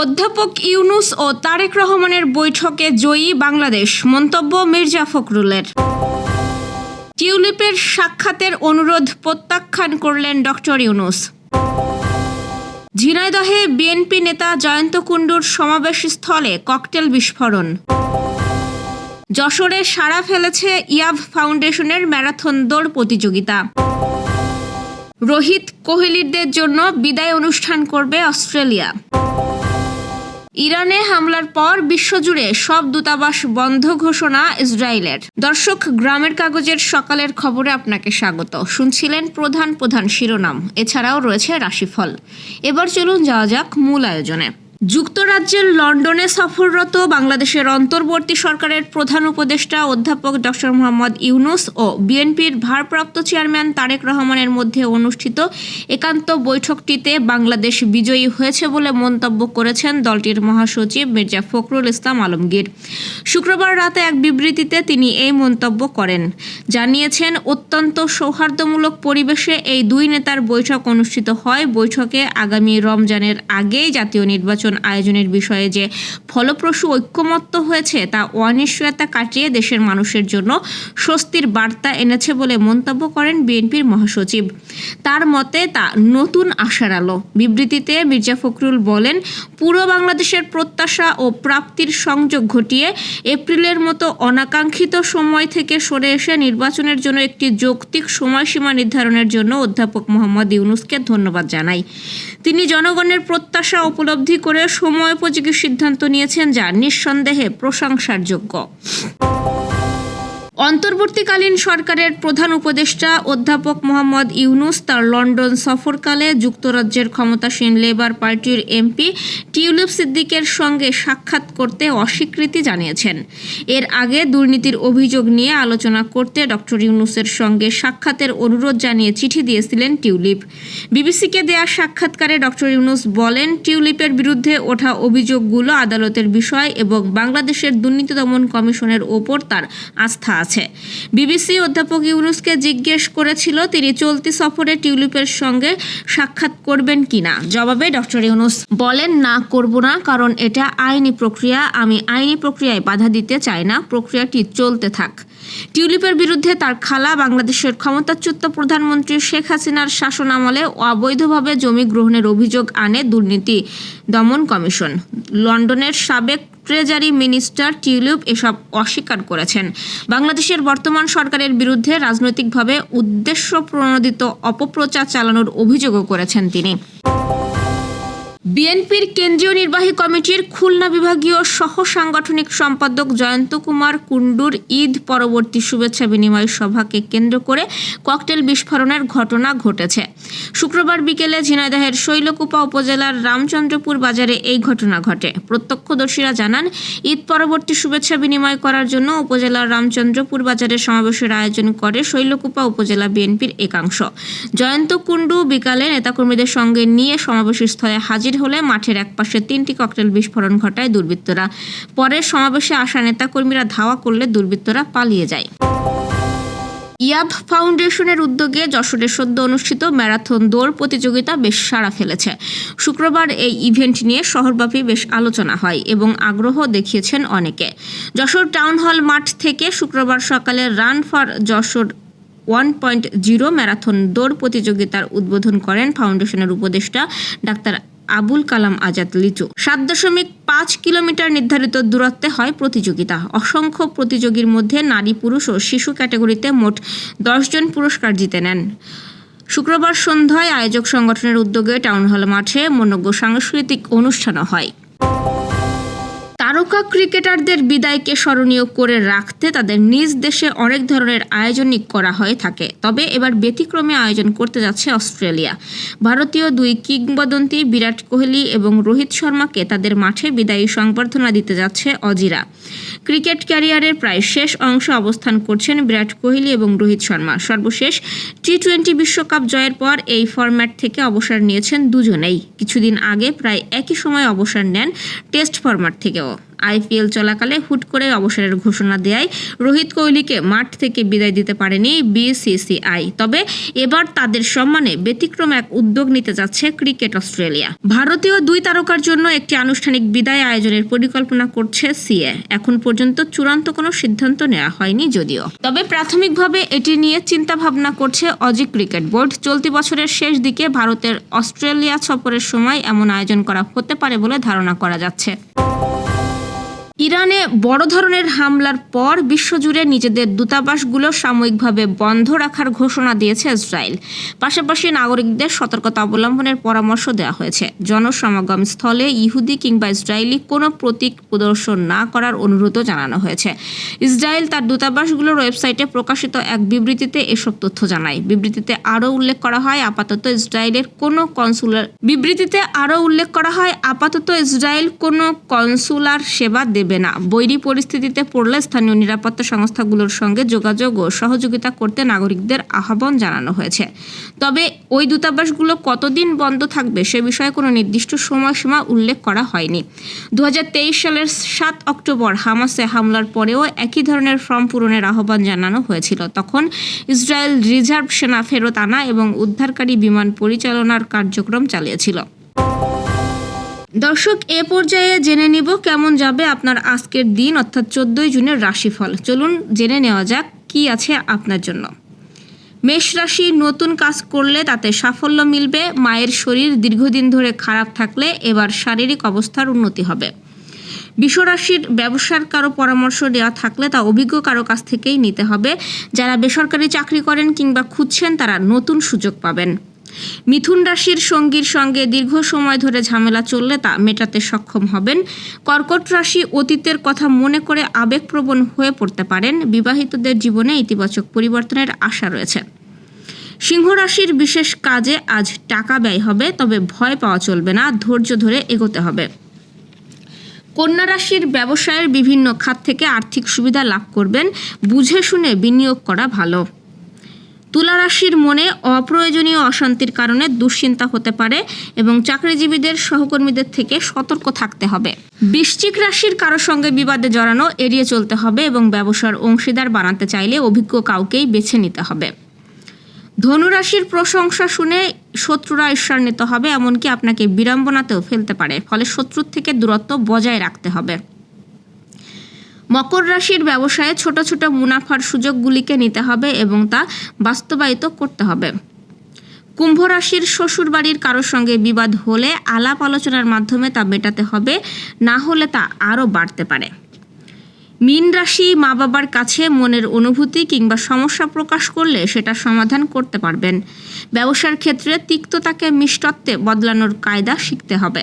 অধ্যাপক ইউনুস ও তারেক রহমানের বৈঠকে জয়ী বাংলাদেশ। মন্তব্য মির্জা ফখরুলের। টিউলিপের সাক্ষাতের অনুরোধ প্রত্যাখ্যান করলেন ডক্টর ইউনুস। ঝিনাইদহে বিএনপি নেতা জয়ন্ত কুণ্ডুর সমাবেশস্থলে ককটেল বিস্ফোরণ। যশোরে সাড়া ফেলেছে ইয়াভ ফাউন্ডেশনের ম্যারাথন দৌড় প্রতিযোগিতা। রোহিত কোহলিদের জন্য বিদায় অনুষ্ঠান করবে অস্ট্রেলিয়া। ইরানে হামলার পর বিশ্বজুড়ে সব দূতাবাস বন্ধ ঘোষণা ইসরায়েলের। দর্শক, গ্রামের কাগজের সকালের খবরে আপনাকে স্বাগত। শুনছিলেন প্রধান প্রধান শিরোনাম, এছাড়াও রয়েছে রাশিফল। এবার চলুন যাওয়া যাক মূল আয়োজনে। যুক্তরাজ্যের লন্ডনে সফররত বাংলাদেশের অন্তর্বর্তী সরকারের প্রধান উপদেষ্টা অধ্যাপক ডক্টর মোহাম্মদ ইউনুস ও বিএনপির ভারপ্রাপ্ত চেয়ারম্যান তারেক রহমানের মধ্যে অনুষ্ঠিত একান্ত বৈঠকটিতে বাংলাদেশ বিজয়ী হয়েছে বলে মন্তব্য করেছেন দলটির মহাসচিব মির্জা ফখরুল ইসলাম আলমগীর। শুক্রবার রাতে এক বিবৃতিতে তিনি এই মন্তব্য করেন। জানিয়েছেন, অত্যন্ত সৌহার্দ্যমূলক পরিবেশে এই দুই নেতার বৈঠক অনুষ্ঠিত হয়। বৈঠকে আগামী রমজানের আগেই জাতীয় নির্বাচন আয়োজনের বিষয়ে যে ফলপ্রসূ ঐক্যমত্য হয়েছে তা অনিশ্চয়তা কাটিয়ে দেশের মানুষের জন্য স্বস্তির বার্তা এনেছে বলে মন্তব্য করেন বিএনপির মহাসচিব। তার মতে তা নতুন আশার আলো। বিবৃতিতে মির্জা ফখরুল বলেন, পুরো বাংলাদেশের প্রত্যাশা ও প্রাপ্তির সংযোগ ঘটিয়ে এপ্রিলের মতো অনাকাঙ্ক্ষিত সময় থেকে সরে এসে নির্বাচনের জন্য একটি যৌক্তিক সময়সীমা নির্ধারণের জন্য অধ্যাপক মোহাম্মদ ইউনুসকে ধন্যবাদ জানাই। তিনি জনগণের প্রত্যাশা উপলব্ধি করে সময়োপযোগী সিদ্ধান্ত নিয়েছেন যা নিঃসন্দেহে প্রশংসার যোগ্য অন্তর্বর্তীকালীন সরকারের প্রধান উপদেষ্টা অধ্যাপক মোহাম্মদ ইউনুস তার লন্ডন সফরকালে যুক্তরাজ্যের ক্ষমতাসীন লেবার পার্টির এমপি টিউলিপ সিদ্দিকের সঙ্গে সাক্ষাৎ করতে অস্বীকৃতি জানিয়েছেন। এর আগে দুর্নীতির অভিযোগ নিয়ে আলোচনা করতে ডক্টর ইউনুসের সঙ্গে সাক্ষাতের অনুরোধ জানিয়ে চিঠি দিয়েছিলেন টিউলিপ। বিবিসিকে দেয়া সাক্ষাৎকারে ডক্টর ইউনুস বলেন, টিউলিপের বিরুদ্ধে ওঠা অভিযোগগুলো আদালতের বিষয় এবং বাংলাদেশের দুর্নীতি দমন কমিশনের ওপর তার আস্থা আছে। বিবিসি অধ্যাপক ইউনুসকে জিজ্ঞেস করেছিল তিনি চলতি সফরে টিউলিপের সঙ্গে সাক্ষাৎ করবেন কিনা। জবাবে ডক্টর ইউনুস বলেন, না, করব না, কারণ এটা আইনি প্রক্রিয়া। আমি আইনি প্রক্রিয়ায় বাধা দিতে চাই না। প্রক্রিয়াটি চলতে থাক। টিউলিপের বিরুদ্ধে তার খালা বাংলাদেশের ক্ষমতাচ্যুত প্রধানমন্ত্রী শেখ হাসিনার শাসন আমলে অবৈধভাবে জমি গ্রহণের অভিযোগ আনে দুর্নীতি দমন কমিশন। লন্ডনের সাবেক ট্রেজারি মিনিস্টার টিউলিপ এসব অস্বীকার করেছেন। বাংলাদেশের বর্তমান সরকারের বিরুদ্ধে রাজনৈতিকভাবে উদ্দেশ্য প্রণোদিত অপপ্রচার চালানোর অভিযোগও করেছেন তিনি। বিএনপির কেন্দ্রীয় নির্বাহী কমিটির খুলনা বিভাগীয় সহ সাংগঠনিক সম্পাদক জয়ন্ত কুমার কুণ্ডুর ঈদ পরবর্তী শুভেচ্ছা বিনিময় সভাকে কেন্দ্র করে ককটেল বিস্ফোরণের ঘটনা ঘটেছে। শুক্রবার বিকেলে ঝিনাইদহের শৈলকুপা উপজেলার রামচন্দ্রপুর বাজারে এই ঘটনা ঘটে। প্রত্যক্ষদর্শীরা জানান, ঈদ পরবর্তী শুভেচ্ছা বিনিময় করার জন্য উপজেলার রামচন্দ্রপুর বাজারে সমাবেশের আয়োজন করে শৈলকুপা উপজেলা বিএনপির একাংশ। জয়ন্ত কুণ্ডু বিকালে নেতাকর্মীদের সঙ্গে নিয়ে সমাবেশ স্থলে হাজির হলে মাঠের একপাশে তিনটি ককটেল বিস্ফোরণ ঘটায় দুর্বৃত্তরা। পরে সমাবেশে আসা নেতাকর্মীরা ধাওয়া করলে দুর্বৃত্তরা পালিয়ে যায়। ইয়াব ফাউন্ডেশনের উদ্যোগে যশোরে সদ্য অনুষ্ঠিত ম্যারাথন দৌড় প্রতিযোগিতা বেশ সাড়া ফেলেছে। শুক্রবার এই ইভেন্ট নিয়ে শহরব্যাপী বেশ আলোচনা হয় এবং আগ্রহ দেখিয়েছেন অনেকে। যশোর টাউন হল মাঠ থেকে শুক্রবার সকালে run for Jessore one point zero marathon দৌড় প্রতিযোগিতার উদ্বোধন করেন ফাউন্ডেশনের উপদেষ্টা ডাক্তার আবুল কালাম আজাদ লিচু। সাত দশমিক পাঁচ কিলোমিটার নির্ধারিত দূরত্বে হয় প্রতিযোগিতা। অসংখ্য প্রতিযোগীর মধ্যে নারী, পুরুষ ও শিশু ক্যাটাগরিতে মোট দশজন পুরস্কার জিতে নেন। শুক্রবার সন্ধ্যায় আয়োজক সংগঠনের উদ্যোগে টাউন হল মাঠে মনজ্ঞ সাংস্কৃতিক অনুষ্ঠানও হয়। তারকা ক্রিকেটারদের বিদায়কে স্মরণীয় করে রাখতে তাদের নিজ দেশে অনেক ধরনের আয়োজনই করা হয়ে থাকে। তবে এবার ব্যতিক্রমে আয়োজন করতে যাচ্ছে অস্ট্রেলিয়া। ভারতীয় দুই কিংবদন্তি বিরাট কোহলি এবং রোহিত শর্মাকে তাদের মাঠে বিদায়ী সংবর্ধনা দিতে যাচ্ছে অজিরা। ক্রিকেট ক্যারিয়ারের প্রায় শেষ অংশে অবস্থান করছেন বিরাট কোহলি এবং রোহিত শর্মা। সর্বশেষ টি টোয়েন্টি বিশ্বকাপ জয়ের পর এই ফরম্যাট থেকে অবসর নিয়েছেন দুজনেই। কিছুদিন আগে প্রায় একই সময় অবসর নেন টেস্ট ফরম্যাট থেকেও। আইপিএল চলাকালে হুট করে অবসরের ঘোষণা দেয় রোহিত কোহলিকে মাঠ থেকে বিদায় দিতে পারেনি বিসিসিআই। তবে এবার তাদের সম্মানে ব্যতিক্রম এক উদ্যোগ নিতে যাচ্ছে ক্রিকেট অস্ট্রেলিয়া। ভারতীয় দুই তারকার জন্য একটি আনুষ্ঠানিক বিদায় আয়োজনের পরিকল্পনা করছে সিএ। এখন পর্যন্ত চূড়ান্ত কোনো সিদ্ধান্ত নেওয়া হয়নি যদিও। তবে প্রাথমিকভাবে এটি নিয়ে চিন্তা ভাবনা করছে অজি ক্রিকেট বোর্ড। চলতি বছরের শেষ দিকে ভারতের অস্ট্রেলিয়া সফরের সময় এমন আয়োজন করা হতে পারে বলে ধারণা করা যাচ্ছে। ইরানে বড় ধরনের হামলার পর বিশ্বজুড়ে নিজেদের দূতাবাসগুলো সাময়িকভাবে বন্ধ রাখার ঘোষণা দিয়েছে ইসরায়েল। পাশাপাশি নাগরিকদের সতর্কতা অবলম্বনের পরামর্শ দেওয়া হয়েছে। জনসমাগম স্থলে ইহুদি কিংবা ইসরায়েলি কোনো প্রতীক প্রদর্শন না করার অনুরোধও জানানো হয়েছে। ইসরায়েল তার দূতাবাসগুলোর ওয়েবসাইটে প্রকাশিত এক বিবৃতিতে এসব তথ্য জানায়। বিবৃতিতে আরও উল্লেখ করা হয়, আপাতত ইসরায়েলের কোনো কনসুলার বিবৃতিতে আরও উল্লেখ করা হয়, আপাতত ইসরায়েল কোনো কনসুলার সেবা দেবে না। বৈরী পরিস্থিতিতে পড়লে স্থানীয় নিরাপত্তা সংস্থাগুলোর সঙ্গে যোগাযোগ ও সহযোগিতা করতে নাগরিকদের আহ্বান জানানো হয়েছে। তবে ওই দূতাবাসগুলো কতদিন বন্ধ থাকবে সে বিষয়ে কোনো নির্দিষ্ট সময়সীমা উল্লেখ করা হয়নি। দু হাজার তেইশ সালের সাত অক্টোবর হামাসে হামলার পরেও একই ধরনের ফর্ম পূরণের আহ্বান জানানো হয়েছিল। তখন ইসরায়েল রিজার্ভ সেনা ফেরত আনা এবং উদ্ধারকারী বিমান পরিচালনার কার্যক্রম চালিয়েছিল। দর্শক, এ পর্যায়ে জেনে নিব কেমন যাবে আপনার আজকের দিন, অর্থাৎ চোদ্দই জুনের রাশিফল। চলুন জেনে নেওয়া যাক কি আছে আপনার জন্য। মেষ রাশি নতুন কাজ করলে তাতে সাফল্য মিলবে, মায়ের শরীর দীর্ঘদিন ধরে খারাপ থাকলে এবার শারীরিক অবস্থার উন্নতি হবে। বিশ্বরাশির ব্যবসার কারও পরামর্শ দেওয়া থাকলে তা অভিজ্ঞ কারও কাছ থেকেই নিতে হবে। যারা বেসরকারি চাকরি করেন কিংবা খুঁজছেন তারা নতুন সুযোগ পাবেন। মিথুন রাশির সঙ্গীর সঙ্গে দীর্ঘ সময় ধরে ঝামেলা চললে তা মেটাতে সক্ষম হবেন। কর্কট রাশি অতীতের কথা মনে করে আবেগপ্রবণ হয়ে পড়তে পারেন। বিবাহিতদের জীবনে ইতিবাচক পরিবর্তনের আশা রয়েছে। সিংহ রাশির বিশেষ কাজে আজ টাকা ব্যয় হবে, তবে ভয় পাওয়া চলবে না, ধৈর্য ধরে এগোতে হবে। কন্যা রাশির ব্যবসায়ের বিভিন্ন খাত থেকে আর্থিক সুবিধা লাভ করবেন, বুঝে শুনে বিনিয়োগ করা ভালো। তুলা রাশির মনে অপ্রয়োজনীয় অশান্তির কারণে দুশ্চিন্তা হতে পারে এবং চাকরিজীবীদের সহকর্মীদের থেকে সতর্ক থাকতে হবে। বৃশ্চিক রাশির কারও সঙ্গে বিবাদে জড়ানো এড়িয়ে চলতে হবে এবং ব্যবসার অংশীদার বানাতে চাইলে অভিজ্ঞ কাউকেই বেছে নিতে হবে। ধনুরাশির প্রশংসা শুনে শত্রুরা ঈর্ষান্বিত হবে, এমনকি আপনাকে বিড়ম্বনাতেও ফেলতে পারে, ফলে শত্রুর থেকে দূরত্ব বজায় রাখতে হবে। মকর রাশির ব্যবসায়ে ছোট ছোট মুনাফার সুযোগগুলিকে নিতে হবে এবং তা বাস্তবায়িত করতে হবে। কুম্ভ রাশির শ্বশুর বাড়ির কারোর সঙ্গে বিবাদ হলে আলাপ আলোচনার মাধ্যমে তা মেটাতে হবে, না হলে তা আরও বাড়তে পারে। মীন রাশি মা বাবার কাছে মনের অনুভূতি কিংবা সমস্যা প্রকাশ করলে সেটা সমাধান করতে পারবেন। ব্যবসার ক্ষেত্রে তিক্ততাকে মিষ্টত্বে বদলানোর কায়দা শিখতে হবে।